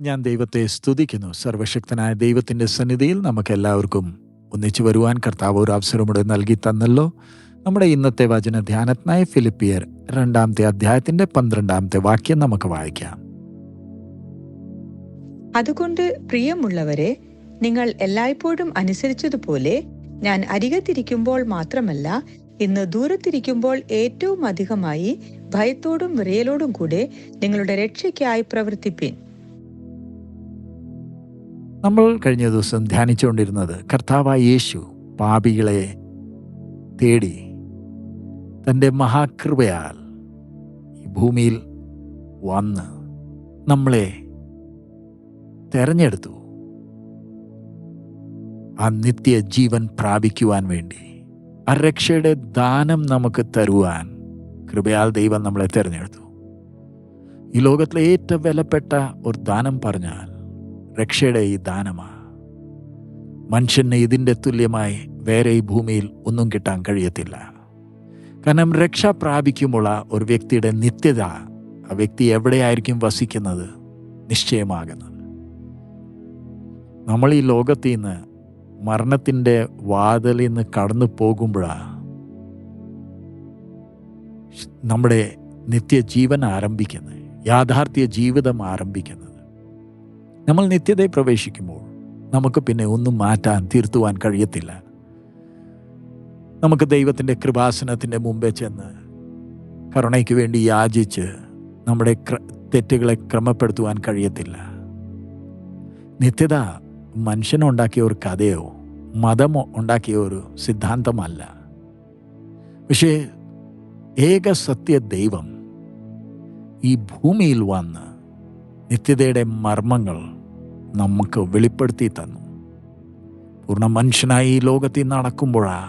ഞാൻ ദൈവത്തെ സ്തുതിക്കുന്നു. സർവശക്തനായ ദൈവത്തിന്റെ സന്നിധിയിൽ നമുക്കെല്ലാവർക്കും ഒന്നിച്ചു വരുവാൻ കർത്താവ് ഒരു അവസരമൂടെ നൽകി തന്നല്ലോ. നമ്മുടെ ഇന്നത്തെ വചന ധ്യാനത്തിനായി ഫിലിപ്പിയർ രണ്ടാമത്തെ അധ്യായത്തിന്റെ പന്ത്രണ്ടാമത്തെ വാക്യം നമുക്ക് വായിക്കാം. അതുകൊണ്ട് പ്രിയമുള്ളവരെ നിങ്ങൾ എല്ലായ്പ്പോഴും അനുസരിച്ചതുപോലെ ഞാൻ അരികത്തിരിക്കുമ്പോൾ മാത്രമല്ല ഇന്ന് ദൂരത്തിരിക്കുമ്പോൾ ഏറ്റവും അധികമായി ഭയത്തോടും വിറയലോടും കൂടെ നിങ്ങളുടെ രക്ഷയ്ക്കായി പ്രവർത്തിപ്പിൻ. നമ്മൾ കഴിഞ്ഞ ദിവസം ധ്യാനിച്ചുകൊണ്ടിരുന്നത് കർത്താവായ യേശു പാപികളെ തേടി തന്റെ മഹാകൃപയാൽ ഈ ഭൂമിയിൽ വന്ന് നമ്മളെ തെരഞ്ഞെടുത്തു. ആ നിത്യ ജീവൻ പ്രാപിക്കുവാൻ വേണ്ടി ആ രക്ഷയുടെ ദാനം നമുക്ക് തരുവാൻ കൃപയാൽ ദൈവം നമ്മളെ തിരഞ്ഞെടുത്തു. ഈ ലോകത്തിലെ ഏറ്റവും വിലപ്പെട്ട ഒരു ദാനം പറഞ്ഞാൽ രക്ഷയുടെ ഈ ദാനമാണ് മനുഷ്യന് ഇതിന്റെ തുല്യമായി വേറെ ഈ ഭൂമിയിൽ ഒന്നും കിട്ടാൻ കഴിയത്തില്ല. കാരണം രക്ഷ പ്രാപിക്കുമ്പോൾ ഒരു വ്യക്തിയുടെ നിത്യത ആ വ്യക്തി എവിടെയായിരിക്കും വസിക്കുന്നത് നിശ്ചയമാകുന്നത്. നമ്മൾ ഈ ലോകത്തിൽ നിന്ന് മരണത്തിന്റെ വാതിലിൽ നിന്ന് കടന്നു പോകുമ്പോഴാണ് നമ്മുടെ നിത്യജീവൻ ആരംഭിക്കുന്നത് യാഥാർത്ഥ്യ ജീവിതം ആരംഭിക്കുന്നത്. നമ്മൾ നിത്യതയെ പ്രവേശിക്കുമ്പോൾ നമുക്ക് പിന്നെ ഒന്നും മാറ്റാൻ തീർത്തുവാൻ കഴിയത്തില്ല. നമുക്ക് ദൈവത്തിന്റെ കൃപാസനത്തിന്റെ മുമ്പേ ചെന്ന് കരുണയ്ക്ക് വേണ്ടി യാചിച്ച് നമ്മുടെ തെറ്റുകളെ ക്രമപ്പെടുത്തുവാൻ കഴിയത്തില്ല. നിത്യത മനുഷ്യനുണ്ടാക്കിയ ഒരു കഥയോ മതമോ ഉണ്ടാക്കിയ ഒരു സിദ്ധാന്തമല്ല. പക്ഷേ ഏക സത്യ ദൈവം ഈ ഭൂമിയിൽ വന്ന് നിത്യതയുടെ മർമ്മങ്ങൾ നമുക്ക് വെളിപ്പെടുത്തി തന്നു. പൂർണ മനുഷ്യനായി ഈ ലോകത്തിൽ നടക്കുമ്പോഴാ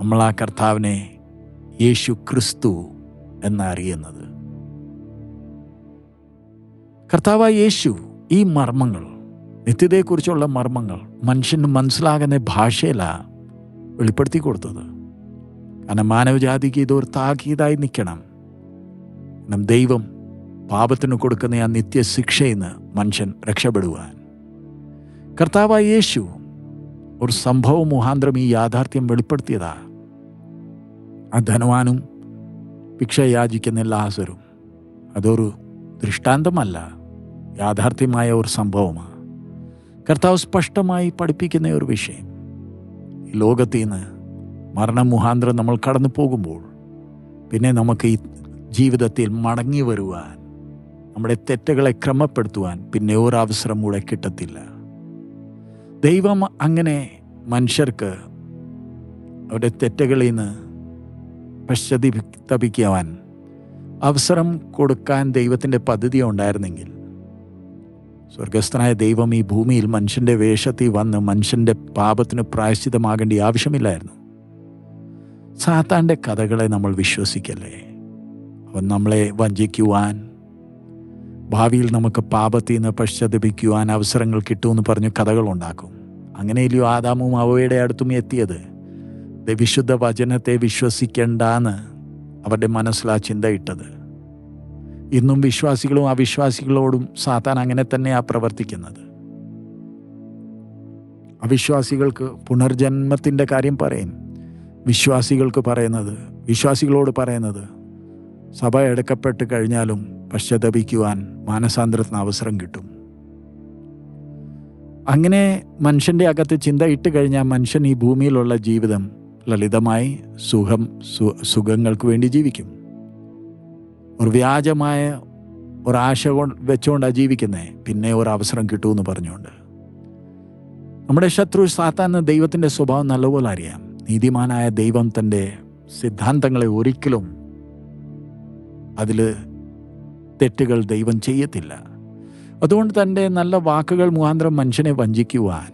നമ്മൾ ആ കർത്താവിനെ യേശു ക്രിസ്തു എന്നറിയുന്നത്. കർത്താവ് യേശു ഈ മർമ്മങ്ങൾ നിത്യതയെക്കുറിച്ചുള്ള മർമ്മങ്ങൾ മനുഷ്യന് മനസ്സിലാകുന്ന ഭാഷയിലാണ് വെളിപ്പെടുത്തി കൊടുത്തത്. കാരണം മാനവജാതിക്ക് ഇതൊരു താക്കീതായി നിൽക്കണം. കാരണം ദൈവം പാപത്തിന് കൊടുക്കുന്ന ആ നിത്യശിക്ഷയിൽ നിന്ന് മനുഷ്യൻ രക്ഷപ്പെടുവാൻ. കർത്താവായ യേശു ഒരു സംഭവ മുഖാന്തരം ഈ യാഥാർത്ഥ്യം വെളിപ്പെടുത്തിയതാ. ആ ധനവാനും ഭിക്ഷ യാചിക്കുന്ന ലാസരും അതൊരു ദൃഷ്ടാന്തമല്ല യാഥാർത്ഥ്യമായ ഒരു സംഭവമാണ് കർത്താവ് സ്പഷ്ടമായി പഠിപ്പിക്കുന്ന ഒരു വിഷയം. ഈ ലോകത്തിൽ നിന്ന് മരണം മുഖാന്തരം നമ്മൾ കടന്നു പോകുമ്പോൾ പിന്നെ നമുക്ക് ഈ ജീവിതത്തിൽ മടങ്ങി വരുവാൻ നമ്മുടെ തെറ്റുകളെ ക്രമപ്പെടുത്തുവാൻ പിന്നെ ഒരവസരം കൂടെ കിട്ടത്തില്ല. ദൈവം അങ്ങനെ മനുഷ്യർക്ക് അവരുടെ തെറ്റുകളിൽ നിന്ന് പശ്ചാത്തപിക്കുവാൻ അവസരം കൊടുക്കാൻ ദൈവത്തിന്റെ പദ്ധതി ഉണ്ടായിരുന്നെങ്കിൽ സ്വർഗസ്ഥനായ ദൈവം ഈ ഭൂമിയിൽ മനുഷ്യന്റെ വേഷത്തിൽ വന്ന് മനുഷ്യന്റെ പാപത്തിന് പ്രായശ്ചിതമാകേണ്ട ആവശ്യമില്ലായിരുന്നു. സാത്താന്റെ കഥകളെ നമ്മൾ വിശ്വസിക്കല്ലേ? അവൻ നമ്മളെ വഞ്ചിക്കുവാൻ ഭാവിയിൽ നമുക്ക് പാപത്തിൽ നിന്ന് പശ്ചാത്തപിക്കുവാൻ അവസരങ്ങൾ കിട്ടുമെന്ന് പറഞ്ഞ് കഥകൾ ഉണ്ടാക്കും അങ്ങനെയല്ലയോ ആദാമും അവയുടെ അടുത്തും എത്തിയത്? വിശുദ്ധ വചനത്തെ വിശ്വസിക്കേണ്ടാന്ന് അവരുടെ മനസ്സിൽ ആ ചിന്ത ഇട്ടത്. ഇന്നും വിശ്വാസികളും അവിശ്വാസികളോടും സാത്താൻ അങ്ങനെ തന്നെയാണ് പ്രവർത്തിക്കുന്നത്. അവിശ്വാസികൾക്ക് പുനർജന്മത്തിന്റെ കാര്യം പറയും. വിശ്വാസികൾക്ക് പറയുന്നത് വിശ്വാസികളോട് പറയുന്നത് സഭ എടുക്കപ്പെട്ട് കഴിഞ്ഞാലും പശ്ചാത്തപിക്കുവാൻ മാനസാന്തരത്തിന് അവസരം കിട്ടും. അങ്ങനെ മനുഷ്യന്റെ അകത്ത് ചിന്ത ഇട്ട് കഴിഞ്ഞാൽ മനുഷ്യൻ ഈ ഭൂമിയിലുള്ള ജീവിതം ലളിതമായി സുഖം സുഖങ്ങൾക്ക് വേണ്ടി ജീവിക്കും. ഒരു വ്യാജമായ ഒരാശ കൊണ്ട് വെച്ചുകൊണ്ടാണ് ജീവിക്കുന്നത് പിന്നെ ഒരു അവസരം കിട്ടുമെന്ന് പറഞ്ഞുകൊണ്ട്. നമ്മുടെ ശത്രു സാത്താൻ ദൈവത്തിന്റെ സ്വഭാവം നല്ലപോലെ അറിയാം. നീതിമാനായ ദൈവം തന്റെ സിദ്ധാന്തങ്ങളെ ഒരിക്കലും അതിൽ തെറ്റുകൾ ദൈവം ചെയ്യത്തില്ല. അതുകൊണ്ട് തന്റെ നല്ല വാക്കുകൾ മുഖാന്തരം മനുഷ്യനെ വഞ്ചിക്കുവാൻ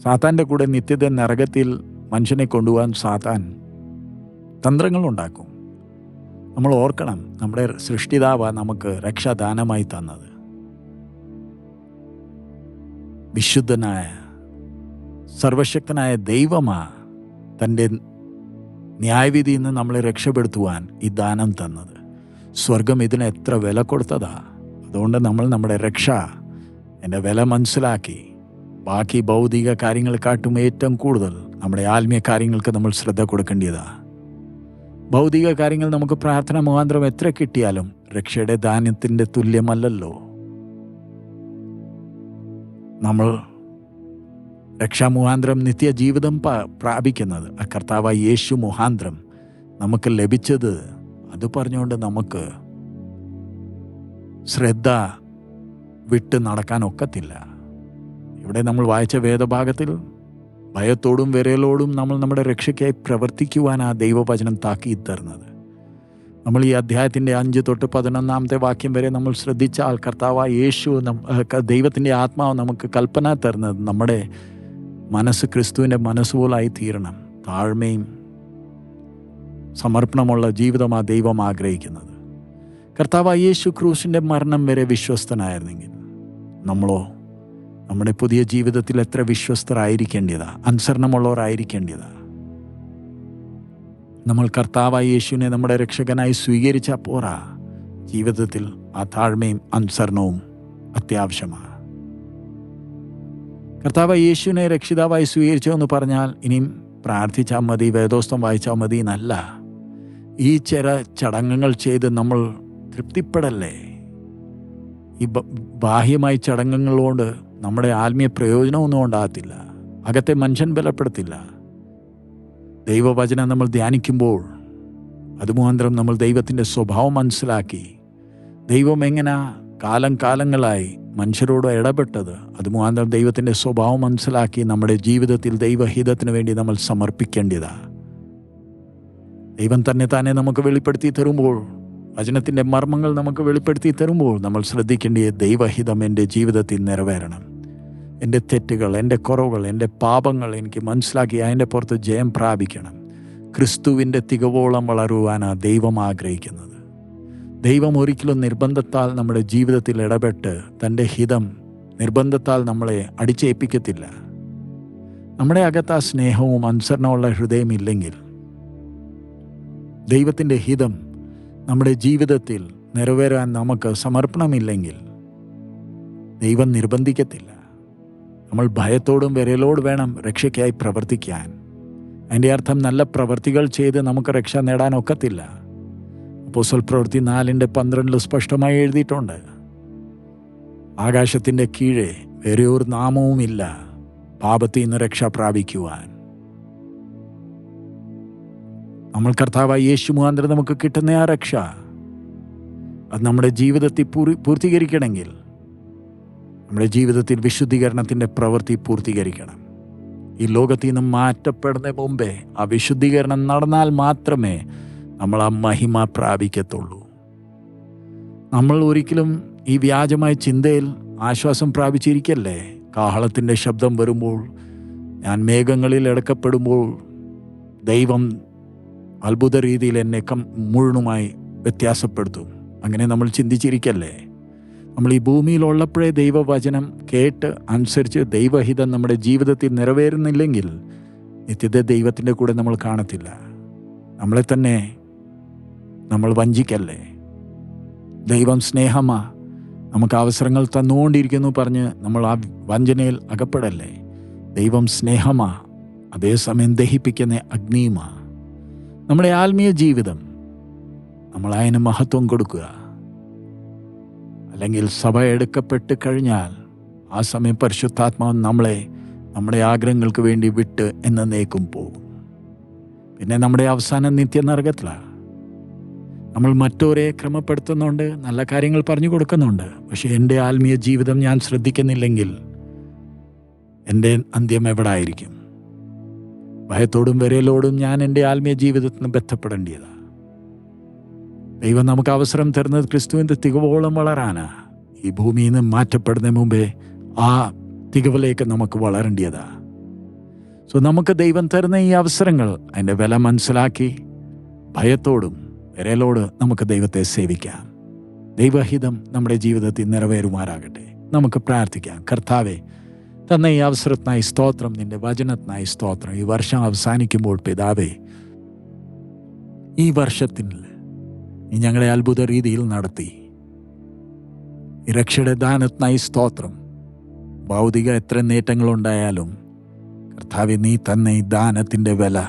സാത്താന്റെ കൂടെ നിത്യത നരകത്തിൽ മനുഷ്യനെ കൊണ്ടുപോകാൻ സാത്താൻ തന്ത്രങ്ങൾ ഉണ്ടാക്കും. നമ്മൾ ഓർക്കണം നമ്മുടെ സൃഷ്ടിതാവ നമുക്ക് രക്ഷാദാനമായി തന്നത്. വിശുദ്ധനായ സർവശക്തനായ ദൈവമാ തന്റെ ന്യായവിധിയിൽ നിന്ന് നമ്മളെ രക്ഷപ്പെടുത്തുവാൻ ഈ ദാനം തന്നത്. സ്വർഗം ഇതിന് എത്ര വില കൊടുത്തതാ? അതുകൊണ്ട് നമ്മൾ നമ്മുടെ രക്ഷ എന്റെ വില മനസ്സിലാക്കി. ബാക്കി ഭൗതിക കാര്യങ്ങൾക്കാട്ടും ഏറ്റവും കൂടുതൽ നമ്മുടെ ആത്മീയ കാര്യങ്ങൾക്ക് നമ്മൾ ശ്രദ്ധ കൊടുക്കേണ്ടതാണ് ഭൗതിക കാര്യങ്ങൾ നമുക്ക് പ്രാർത്ഥന മുഖാന്തരം എത്ര കിട്ടിയാലും രക്ഷയുടെ ധാന്യത്തിന്റെ തുല്യമല്ലല്ലോ. നമ്മൾ രക്ഷാമുഖാന്തരം നിത്യജീവിതം പ്രാപിക്കുന്നത് ആ കർത്താവായ യേശു മുഖാന്തരം നമുക്ക് ലഭിച്ചത് അത് പറഞ്ഞുകൊണ്ട് നമുക്ക് ശ്രദ്ധ വിട്ട് നടക്കാൻ ഒക്കത്തില്ല. ഇവിടെ നമ്മൾ വായിച്ച വേദഭാഗത്തിൽ ഭയത്തോടും വിരലോടും നമ്മൾ നമ്മുടെ രക്ഷയ്ക്കായി പ്രവർത്തിക്കുവാൻ ആ ദൈവവചനം താക്കി തരുന്നത്. നമ്മൾ ഈ അധ്യായത്തിന്റെ അഞ്ച് തൊട്ട് പതിനൊന്നാമത്തെ വാക്യം വരെ നമ്മൾ ശ്രദ്ധിച്ചാൽ കർത്താവ് യേശു ദൈവത്തിന്റെ ആത്മാവ് നമുക്ക് കൽപ്പന തരുന്നത് നമ്മുടെ മനസ്സ് ക്രിസ്തുവിന്റെ മനസ്സുപോലായി തീരണം താഴ്മയും സമർപ്പണമുള്ള ജീവിതം ആ ദൈവം ആഗ്രഹിക്കുന്നത്. കർത്താവ് യേശു ക്രൂശിന്റെ മരണം വരെ വിശ്വസ്തനായിരുന്നെങ്കിൽ നമ്മളോ നമ്മുടെ പുതിയ ജീവിതത്തിൽ എത്ര വിശ്വസ്തരായിരിക്കേണ്ടതാ അനുസരണമുള്ളവരായിരിക്കേണ്ടതാ നമ്മൾ കർത്താവായ യേശുവിനെ നമ്മുടെ രക്ഷകനായി സ്വീകരിച്ച പോരാ. ജീവിതത്തിൽ ആ താഴ്മയും അനുസരണവും അത്യാവശ്യമാണ് കർത്താവ് യേശുവിനെ രക്ഷിതാവായി സ്വീകരിച്ചു എന്ന് പറഞ്ഞാൽ ഇനിയും പ്രാർത്ഥിച്ചാൽ മതി വേദോസ്തം വായിച്ചാൽ മതി എന്നല്ല. ഈ ചില ചടങ്ങുകൾ ചെയ്ത് നമ്മൾ തൃപ്തിപ്പെടല്ലേ? ഈ ബാഹ്യമായി ചടങ്ങുകളോട് നമ്മുടെ ആത്മീയ പ്രയോജനമൊന്നും ഉണ്ടാകത്തില്ല. അകത്തെ മനുഷ്യൻ ബലപ്പെടുത്തില്ല. ദൈവവചനം നമ്മൾ ധ്യാനിക്കുമ്പോൾ അത് നമ്മൾ ദൈവത്തിന്റെ സ്വഭാവം മനസ്സിലാക്കി. ദൈവം എങ്ങനെ കാലം കാലങ്ങളായി മനുഷ്യരോട് ഇടപെട്ടത്? അത് മുഖാന്തരം ദൈവത്തിന്റെ സ്വഭാവം മനസ്സിലാക്കി നമ്മുടെ ജീവിതത്തിൽ ദൈവഹിതത്തിന് വേണ്ടി നമ്മൾ സമർപ്പിക്കേണ്ടതാണ് ദൈവം തന്നെ തന്നെ നമുക്ക് വെളിപ്പെടുത്തി തരുമ്പോൾ വചനത്തിന്റെ മർമ്മങ്ങൾ നമുക്ക് വെളിപ്പെടുത്തി തരുമ്പോൾ നമ്മൾ ശ്രദ്ധിക്കേണ്ടിയ ദൈവഹിതം എന്റെ ജീവിതത്തിൽ നിറവേറണം. എന്റെ തെറ്റുകൾ എന്റെ കുറവുകൾ എന്റെ പാപങ്ങൾ എനിക്ക് മനസ്സിലാക്കി അതിന്റെ പുറത്ത് ജയം പ്രാപിക്കണം. ക്രിസ്തുവിന്റെ തികവോളം വളരുവാനാണ് ദൈവം ആഗ്രഹിക്കുന്നത്. ദൈവം ഒരിക്കലും നിർബന്ധത്താൽ നമ്മുടെ ജീവിതത്തിൽ ഇടപെട്ട് തന്റെ ഹിതം നിർബന്ധത്താൽ നമ്മളെ അടിച്ചേൽപ്പിക്കത്തില്ല. നമ്മുടെ അകത്ത് ആ സ്നേഹവും അനുസരണമുള്ള ഹൃദയമില്ലെങ്കിൽ ദൈവത്തിന്റെ ഹിതം നമ്മുടെ ജീവിതത്തിൽ നിറവേറാൻ നമുക്ക് സമർപ്പണമില്ലെങ്കിൽ ദൈവം നിർബന്ധിക്കത്തില്ല. നമ്മൾ ഭയത്തോടും വിരലോട് വേണം രക്ഷയ്ക്കായി പ്രവർത്തിക്കാൻ. അതിന്റെ അർത്ഥം നല്ല പ്രവർത്തികൾ ചെയ്ത് നമുക്ക് രക്ഷ നേടാൻ ഒക്കത്തില്ല. സ്വൽ പ്രവൃത്തി നാലിന്റെ പന്ത്രണ്ടിൽ സ്പഷ്ടമായി എഴുതിയിട്ടുണ്ട്. ആകാശത്തിന്റെ കീഴെ വേറെ ഒരു നാമവുമില്ല. പാപത്തിൽ നിന്ന് രക്ഷ പ്രാപിക്കുവാൻ. നമ്മൾ കർത്താവായ യേശു മുഖാന്തരം നമുക്ക് കിട്ടുന്ന ആ രക്ഷ. അത് നമ്മുടെ ജീവിതത്തിൽ പൂർ- പൂർത്തീകരിക്കണമെങ്കിൽ നമ്മുടെ ജീവിതത്തിൽ വിശുദ്ധീകരണത്തിന്റെ പ്രവൃത്തി പൂർത്തീകരിക്കണം. ഈ ലോകത്തിൽ നിന്ന് മാറ്റപ്പെടുന്ന മുമ്പേ ആ വിശുദ്ധീകരണം നടന്നാൽ മാത്രമേ നമ്മൾ ആ മഹിമ പ്രാപിക്കത്തുള്ളൂ. നമ്മൾ ഒരിക്കലും ഈ വ്യാജമായ ചിന്തയിൽ ആശ്വാസം പ്രാപിച്ചിരിക്കല്ലേ? കാഹളത്തിന്റെ ശബ്ദം വരുമ്പോൾ ഞാൻ മേഘങ്ങളിൽ ഇടക്കപ്പെടുമ്പോൾ ദൈവം അത്ഭുത രീതിയിൽ എന്നെ മുഴുവനുമായി വ്യത്യാസപ്പെടുത്തും. അങ്ങനെ നമ്മൾ ചിന്തിച്ചിരിക്കല്ലേ? നമ്മൾ ഈ ഭൂമിയിലുള്ളപ്പോഴേ ദൈവവചനം കേട്ട് അനുസരിച്ച് ദൈവഹിതം നമ്മുടെ ജീവിതത്തിൽ നിറവേറുന്നില്ലെങ്കിൽ നിത്യത ദൈവത്തിന്റെ കൂടെ നമ്മൾ കാണത്തില്ല. നമ്മളെ തന്നെ നമ്മൾ വഞ്ചിക്കല്ലേ? ദൈവം സ്നേഹമാ നമുക്ക് അവസരങ്ങൾ തന്നുകൊണ്ടിരിക്കുന്നു പറഞ്ഞ് നമ്മൾ ആ വഞ്ചനയിൽ അകപ്പെടല്ലേ? ദൈവം സ്നേഹമാ അതേസമയം ദഹിപ്പിക്കുന്ന അഗ്നിയുമാ. നമ്മുടെ ആത്മീയ ജീവിതം നമ്മൾ അതിന് മഹത്വം കൊടുക്കുക. അല്ലെങ്കിൽ സഭ എടുക്കപ്പെട്ട് കഴിഞ്ഞാൽ ആ സമയം പരിശുദ്ധാത്മാവ് നമ്മളെ നമ്മുടെ ആഗ്രഹങ്ങൾക്ക് വേണ്ടി വിട്ട് എന്നേക്കും പോകും. പിന്നെ നമ്മുടെ അവസാനം നിത്യനർഗത്തിലാണ് നമ്മൾ മറ്റോരെ ക്രമപ്പെടുത്തുന്നുണ്ട് നല്ല കാര്യങ്ങൾ പറഞ്ഞു കൊടുക്കുന്നുണ്ട്. പക്ഷെ എന്റെ ആത്മീയ ജീവിതം ഞാൻ ശ്രദ്ധിക്കുന്നില്ലെങ്കിൽ എന്റെ അന്ത്യം എവിടെ ആയിരിക്കും ഭയത്തോടും വിരലോടും ഞാൻ എന്റെ ആത്മീയ ജീവിതത്തിന് ബന്ധപ്പെടേണ്ടതാണ് ദൈവം നമുക്ക് അവസരം തരുന്നത് ക്രിസ്തുവിന്റെ തികവോളം വളരാനാ. ഈ ഭൂമിയിൽ നിന്ന് മാറ്റപ്പെടുന്ന മുമ്പേ ആ തികവിലേക്ക് നമുക്ക് വളരേണ്ടതാ സോ നമുക്ക് ദൈവം തരുന്ന ഈ അവസരങ്ങൾ അതിന്റെ വില മനസ്സിലാക്കി ഭയത്തോടും വിരലോട് നമുക്ക് ദൈവത്തെ സേവിക്കാം. ദൈവഹിതം നമ്മുടെ ജീവിതത്തിൽ നിറവേറുമാറാകട്ടെ. നമുക്ക് പ്രാർത്ഥിക്കാം. കർത്താവെ തന്ന ഈ അവസരത്തിനായി സ്തോത്രം നിന്റെ വചനത്തിനായി സ്തോത്രം. ഈ വർഷം അവസാനിക്കുമ്പോൾ പിതാവേ ഈ വർഷത്തിൽ നീ ഞങ്ങളെ അത്ഭുത രീതിയിൽ നടത്തി. രക്ഷയുടെ ദാനത്തിനായി സ്തോത്രം. ഭൗതിക എത്ര നേട്ടങ്ങളുണ്ടായാലും കർത്താവ് നീ തന്നെ ഈ ദാനത്തിന്റെ വില.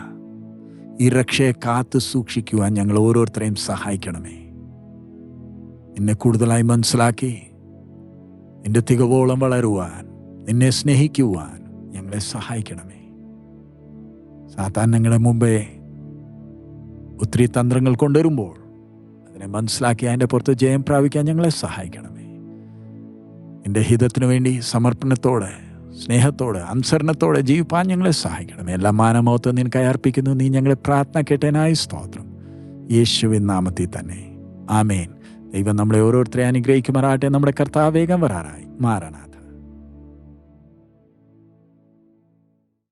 ഈ രക്ഷയെ കാത്തു സൂക്ഷിക്കുവാൻ ഞങ്ങൾ ഓരോരുത്തരെയും സഹായിക്കണമേ. നിന്നെ കൂടുതലായി മനസ്സിലാക്കി നിന്റെ തികവോളം വളരുവാൻ നിന്നെ സ്നേഹിക്കുവാൻ ഞങ്ങളെ സഹായിക്കണമേ. സാത്താൻ ഞങ്ങളുടെ മുമ്പേ ഒത്തിരി തന്ത്രങ്ങൾ കൊണ്ടുവരുമ്പോൾ അതിനെ മനസ്സിലാക്കി അതിന്റെ പുറത്ത് ജയം പ്രാപിക്കാൻ ഞങ്ങളെ സഹായിക്കണമേ. എന്റെ ഹിതത്തിനു വേണ്ടി സമർപ്പണത്തോടെ സ്നേഹത്തോടെ അനുസരണത്തോടെ ജീവിപ്പാൻ ഞങ്ങളെ സഹായിക്കണമേ. എല്ലാ മാനമോത്വം നിനക്കായി അർപ്പിക്കുന്നു. നീ ഞങ്ങളെ പ്രാർത്ഥന കേട്ടനായി സ്തോത്രം. യേശുവിൻ നാമത്തിൽ തന്നെ. ആമേൻ. ദൈവം നമ്മളെ ഓരോരുത്തരെ അനുഗ്രഹിക്കുമാറാട്ടെ നമ്മുടെ കർത്താവേഗം വരാറായി. മാറണം.